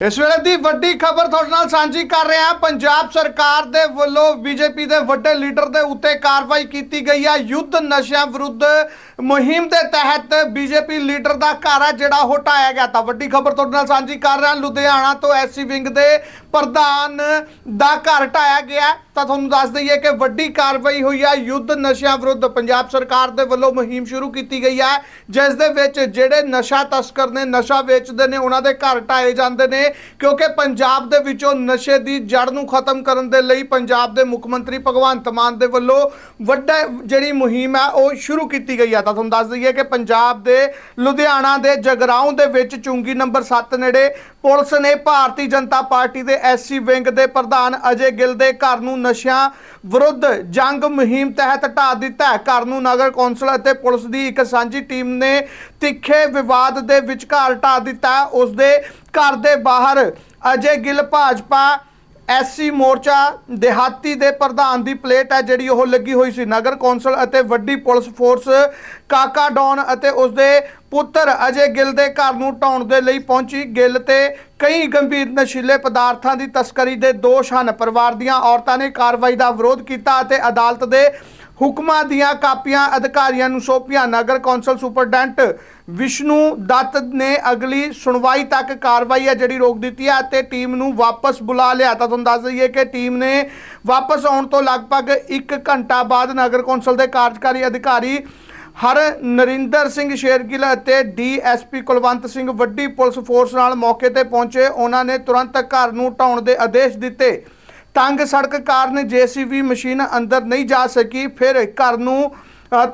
ਇਸ ਵੇਲੇ ਦੀ ਵੱਡੀ ਖਬਰ ਤੁਹਾਡੇ ਨਾਲ ਸਾਂਝੀ ਕਰ ਰਹੇ ਹਾਂ। ਪੰਜਾਬ ਸਰਕਾਰ ਦੇ ਵੱਲੋਂ ਬੀਜੇਪੀ ਦੇ ਵੱਡੇ ਲੀਡਰ ਦੇ ਉੱਤੇ ਕਾਰਵਾਈ ਕੀਤੀ ਗਈ ਹੈ ਯੁੱਧ ਨਸ਼ਿਆਂ ਵਿਰੁੱਧ ਮੁਹਿੰਮ ਦੇ ਤਹਿਤ ਬੀਜੇਪੀ ਲੀਡਰ ਦਾ ਘਰ ਹੈ ਜਿਹੜਾ ਉਹ ਢਾਇਆ ਗਿਆ ਤਾਂ ਵੱਡੀ ਖਬਰ ਤੁਹਾਡੇ ਨਾਲ ਸਾਂਝੀ ਕਰ ਰਹੇ ਹਾਂ। ਲੁਧਿਆਣਾ ਤੋਂ ਐਸਸੀ ਵਿੰਗ ਦੇ ਪ੍ਰਧਾਨ ਦਾ ਘਰ ਹਟਾਇਆ ਗਿਆ। ਤਾਂ ਤੁਹਾਨੂੰ ਦੱਸ ਦਈਏ ਕਿ ਵੱਡੀ ਕਾਰਵਾਈ ਹੋਈ ਹੈ ਯੁੱਧ ਨਸ਼ਿਆਂ ਵਿਰੁੱਧ ਪੰਜਾਬ ਸਰਕਾਰ ਦੇ ਵੱਲੋਂ ਮੁਹਿੰਮ ਸ਼ੁਰੂ ਕੀਤੀ ਗਈ ਹੈ ਜਿਸ ਦੇ ਵਿੱਚ ਜਿਹੜੇ ਨਸ਼ਾ ਤਸਕਰ ਨੇ, ਨਸ਼ਾ ਵੇਚਦੇ ਨੇ, ਉਹਨਾਂ ਦੇ ਘਰ ਢਾਏ ਜਾਂਦੇ ਨੇ। ਕਿਉਂਕਿ ਪੰਜਾਬ ਦੇ ਵਿੱਚੋਂ ਨਸ਼ੇ ਦੀ ਜੜ ਨੂੰ ਖਤਮ ਕਰਨ ਦੇ ਲਈ ਪੰਜਾਬ ਦੇ ਮੁੱਖ ਮੰਤਰੀ ਭਗਵੰਤ ਮਾਨ ਦੇ ਵੱਲੋਂ ਵੱਡਾ ਜਿਹੜੀ ਮੁਹਿੰਮ ਹੈ ਉਹ ਸ਼ੁਰੂ ਕੀਤੀ ਗਈ ਹੈ ਤਾਂ ਤੁਹਾਨੂੰ ਦੱਸ ਦਈਏ ਕਿ ਪੰਜਾਬ ਦੇ, ਲੁਧਿਆਣਾ ਦੇ, ਜਗਰਾਉਂ ਦੇ ਵਿੱਚ ਚੁੰਗੀ ਨੰਬਰ 7 ਨੇੜੇ ਪੁਲਿਸ ਨੇ ਭਾਰਤੀ ਜਨਤਾ ਪਾਰਟੀ ਦੇ ਐਸਸੀ ਵਿੰਗ ਦੇ ਪ੍ਰਧਾਨ ਅਜੇ ਗਿੱਲ ਦੇ ਘਰ ਨੂੰ ਨਸ਼ਿਆਂ ਵਿਰੁੱਧ ਜੰਗ ਮੁਹਿੰਮ ਤਹਿਤ ਢਾ ਦਿੱਤਾ ਘਰ ਨੂੰ ਨਗਰ ਕੌਂਸਲ ਅਤੇ ਪੁਲਿਸ ਦੀ ਇੱਕ ਸਾਂਝੀ ਟੀਮ ਨੇ ਤਿੱਖੇ ਵਿਵਾਦ ਦੇ ਵਿਚਕਾਰ ਢਾ ਦਿੱਤਾ ਹੈ। ਉਸ ਦੇ ਘਰ ਦੇ ਬਾਹਰ ਅਜੇ ਗਿੱਲ ਭਾਜਪਾ ਐਸਸੀ ਮੋਰਚਾ ਦਿਹਾਤੀ ਦੇ ਪ੍ਰਧਾਨ ਦੀ ਪਲੇਟ ਹੈ ਜਿਹੜੀ ਉਹ ਲੱਗੀ ਹੋਈ ਸੀ। ਨਗਰ ਕੌਂਸਲ ਅਤੇ ਵੱਡੀ ਪੁਲਿਸ ਫੋਰਸ ਕਾਕਾ ਡੌਨ ਅਤੇ ਉਸ ਦੇ ਪੁੱਤਰ ਅਜੇ ਗਿੱਲ ਦੇ ਘਰ ਨੂੰ ਢਾਉਣ ਦੇ ਲਈ ਪਹੁੰਚੀ। ਗਿੱਲ ਤੇ ਕਈ ਗੰਭੀਰ ਨਸ਼ੀਲੇ ਪਦਾਰਥਾਂ ਦੀ ਤਸਕਰੀ ਦੇ ਦੋਸ਼ ਹਨ। ਪਰਿਵਾਰ ਦੀਆਂ ਔਰਤਾਂ ਨੇ ਕਾਰਵਾਈ ਦਾ ਵਿਰੋਧ ਕੀਤਾ ਅਤੇ ਅਦਾਲਤ ਦੇ ਹੁਕਮਾਂ ਦੀਆਂ ਕਾਪੀਆਂ ਅਧਿਕਾਰੀਆਂ ਨੂੰ ਸੌਂਪੀਆਂ। ਨਗਰ ਕੌਂਸਲ ਸੁਪਰਡੈਂਟ ਵਿਸ਼ਨੂੰ ਦੱਤ ਨੇ ਅਗਲੀ ਸੁਣਵਾਈ ਤੱਕ ਕਾਰਵਾਈ ਹੈ ਜਿਹੜੀ ਰੋਕ ਦਿੱਤੀ ਹੈ ਅਤੇ ਟੀਮ ਨੂੰ ਵਾਪਸ ਬੁਲਾ ਲਿਆ। ਤਾਂ ਤੁਹਾਨੂੰ ਦੱਸ ਦਈਏ ਕਿ ਟੀਮ ਨੇ ਵਾਪਸ ਆਉਣ ਤੋਂ ਲਗਭਗ 1 ਘੰਟਾ ਬਾਅਦ ਨਗਰ ਕੌਂਸਲ ਦੇ ਕਾਰਜਕਾਰੀ ਅਧਿਕਾਰੀ ਹਰ ਨਰਿੰਦਰ ਸਿੰਘ ਸ਼ੇਰਗਿੱਲ ਅਤੇ ਡੀਐਸਪੀ ਕੁਲਵੰਤ ਸਿੰਘ ਵੱਡੀ ਪੁਲਿਸ ਫੋਰਸ ਨਾਲ ਮੌਕੇ ਤੇ ਪਹੁੰਚੇ। ਉਹਨਾਂ ਨੇ ਤੁਰੰਤ ਘਰ ਨੂੰ ਢਾਉਣ ਦੇ ਆਦੇਸ਼ ਦਿੱਤੇ। ਤੰਗ ਸੜਕ ਕਾਰਨ ਜੀਸੀਬੀ ਮਸ਼ੀਨ ਅੰਦਰ ਨਹੀਂ ਜਾ ਸਕੀ, ਫਿਰ ਘਰ ਨੂੰ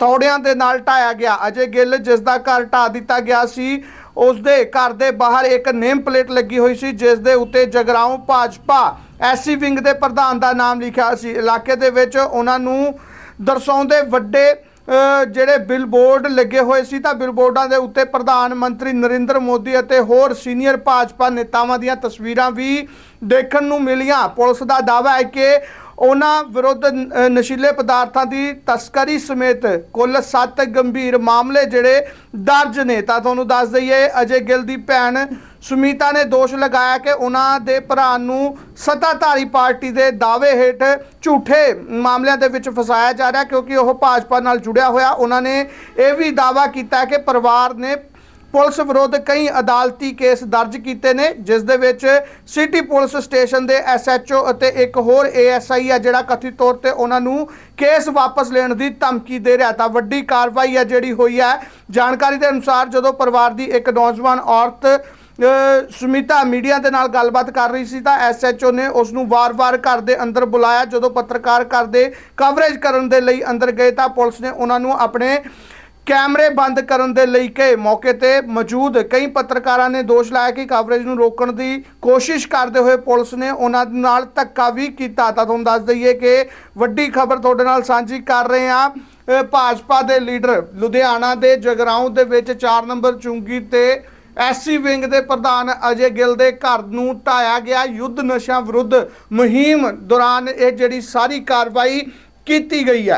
ਥੌੜਿਆਂ ਦੇ ਨਾਲ ਢਾਇਆ ਗਿਆ। ਅਜੇ ਗਿੱਲ ਜਿਸ ਦਾ ਘਰ ਢਾ ਦਿੱਤਾ ਗਿਆ ਸੀ, ਉਸ ਦੇ ਘਰ ਦੇ ਬਾਹਰ ਇੱਕ ਨੇਮ ਪਲੇਟ ਲੱਗੀ ਹੋਈ ਸੀ, ਜਿਸ ਦੇ ਉੱਤੇ ਜਗਰਾਉਂ ਭਾਜਪਾ ਐਸਸੀ ਵਿੰਗ ਦੇ ਪ੍ਰਧਾਨ ਦਾ ਨਾਮ ਲਿਖਿਆ ਸੀ। ਇਲਾਕੇ ਦੇ ਵਿੱਚ ਉਹਨਾਂ ਨੂੰ ਦਰਸਾਉਂਦੇ ਵੱਡੇ ਜਿਹੜੇ ਬਿਲਬੋਰਡ ਲੱਗੇ ਹੋਏ ਸੀ ਤਾਂ ਬਿਲਬੋਰਡਾਂ ਦੇ ਉੱਤੇ ਪ੍ਰਧਾਨ ਮੰਤਰੀ ਨਰਿੰਦਰ ਮੋਦੀ ਅਤੇ ਹੋਰ ਸੀਨੀਅਰ ਭਾਜਪਾ ਨੇਤਾਵਾਂ ਦੀਆਂ ਤਸਵੀਰਾਂ ਵੀ ਦੇਖਣ ਨੂੰ ਮਿਲੀਆਂ। ਪੁਲਿਸ ਦਾ ਦਾਅਵਾ ਹੈ ਕਿ ਉਹਨਾਂ ਵਿਰੁੱਧ ਨਸ਼ੀਲੇ ਪਦਾਰਥਾਂ ਦੀ ਤਸਕਰੀ ਸਮੇਤ ਕੁੱਲ 7 ਗੰਭੀਰ ਮਾਮਲੇ ਜਿਹੜੇ ਦਰਜ ਨੇ। ਤਾਂ ਤੁਹਾਨੂੰ ਦੱਸ ਦਈਏ, ਅਜੇ ਗਿੱਲ ਦੀ ਭੈਣ ਸੁਮੀਤਾ ਨੇ ਦੋਸ਼ ਲਗਾਇਆ ਕਿ ਉਹਨਾਂ ਦੇ ਭਰਾ ਨੂੰ ਸੱਤਾਧਾਰੀ ਪਾਰਟੀ ਦੇ ਦਾਅਵੇ ਹੇਠ ਝੂਠੇ ਮਾਮਲਿਆਂ ਦੇ ਵਿੱਚ ਫਸਾਇਆ ਜਾ ਰਿਹਾ ਕਿਉਂਕਿ ਉਹ ਭਾਜਪਾ ਨਾਲ ਜੁੜਿਆ ਹੋਇਆ। ਉਹਨਾਂ ਨੇ ਇਹ ਵੀ ਦਾਅਵਾ ਕੀਤਾ ਕਿ ਪਰਿਵਾਰ ਨੇ ਪੁਲਿਸ ਵਿਰੁੱਧ ਕਈ ਅਦਾਲਤੀ ਕੇਸ ਦਰਜ ਕੀਤੇ ਨੇ, ਜਿਸ ਦੇ ਵਿੱਚ ਸਿਟੀ ਪੁਲਿਸ ਸਟੇਸ਼ਨ ਦੇ ਐਸਐਚਓ ਅਤੇ ਇੱਕ ਹੋਰ ਏਐਸਆਈ ਹੈ ਜਿਹੜਾ ਕਥਿਤ ਤੌਰ ਤੇ ਉਹਨਾਂ ਨੂੰ ਕੇਸ ਵਾਪਸ ਲੈਣ ਦੀ ਧਮਕੀ ਦੇ ਰਿਹਾ ਤਾਂ ਵੱਡੀ ਕਾਰਵਾਈ ਹੈ ਜਿਹੜੀ ਹੋਈ ਹੈ ਜਾਣਕਾਰੀ ਦੇ ਅਨੁਸਾਰ ਜਦੋਂ ਪਰਿਵਾਰ ਦੀ ਇੱਕ ਨੌਜਵਾਨ ਔਰਤ ਸੁਮਿਤਾ ਮੀਡੀਆ ਦੇ ਨਾਲ ਗੱਲਬਾਤ ਕਰ ਰਹੀ ਸੀ ਤਾਂ ਐਸਐਚਓ ਨੇ ਉਸ ਨੂੰ ਵਾਰ-ਵਾਰ ਘਰ ਦੇ ਅੰਦਰ ਬੁਲਾਇਆ। ਜਦੋਂ ਪੱਤਰਕਾਰ ਘਰ ਦੇ ਕਵਰੇਜ ਕਰਨ ਦੇ ਲਈ ਅੰਦਰ ਗਏ ਤਾਂ ਪੁਲਿਸ ਨੇ ਉਹਨਾਂ ਨੂੰ ਆਪਣੇ ਕੈਮਰੇ ਬੰਦ ਕਰਨ ਦੇ ਲਈ ਕਹੇ। ਮੌਕੇ ਤੇ ਮੌਜੂਦ ਕਈ ਪੱਤਰਕਾਰਾਂ ਨੇ ਦੋਸ਼ ਲਾਇਆ ਕਿ ਕਵਰੇਜ ਨੂੰ ਰੋਕਣ ਦੀ ਕੋਸ਼ਿਸ਼ ਕਰਦੇ ਹੋਏ ਪੁਲਿਸ ਨੇ ਉਹਨਾਂ ਨਾਲ ਧੱਕਾ ਵੀ ਕੀਤਾ। ਤਾਂ ਤੁਹਾਨੂੰ ਦੱਸ ਦਈਏ ਕਿ ਵੱਡੀ ਖਬਰ ਤੁਹਾਡੇ ਨਾਲ ਸਾਂਝੀ ਕਰ ਰਹੇ ਹਾਂ। ਭਾਜਪਾ ਦੇ ਲੀਡਰ ਲੁਧਿਆਣਾ ਦੇ ਜਗਰਾਉਂ ਦੇ ਵਿੱਚ 4 ਨੰਬਰ ਚੁੰਗੀ ਤੇ ਐਸਸੀ ਵਿੰਗ ਦੇ ਪ੍ਰਧਾਨ ਅਜੇ ਗਿੱਲ ਦੇ ਘਰ ਨੂੰ ਢਾਇਆ ਗਿਆ ਯੁੱਧ ਨਸ਼ਿਆਂ ਵਿਰੁੱਧ ਮੁਹਿੰਮ ਦੌਰਾਨ ਇਹ ਜਿਹੜੀ ਸਾਰੀ ਕਾਰਵਾਈ ਕੀਤੀ ਗਈ ਹੈ।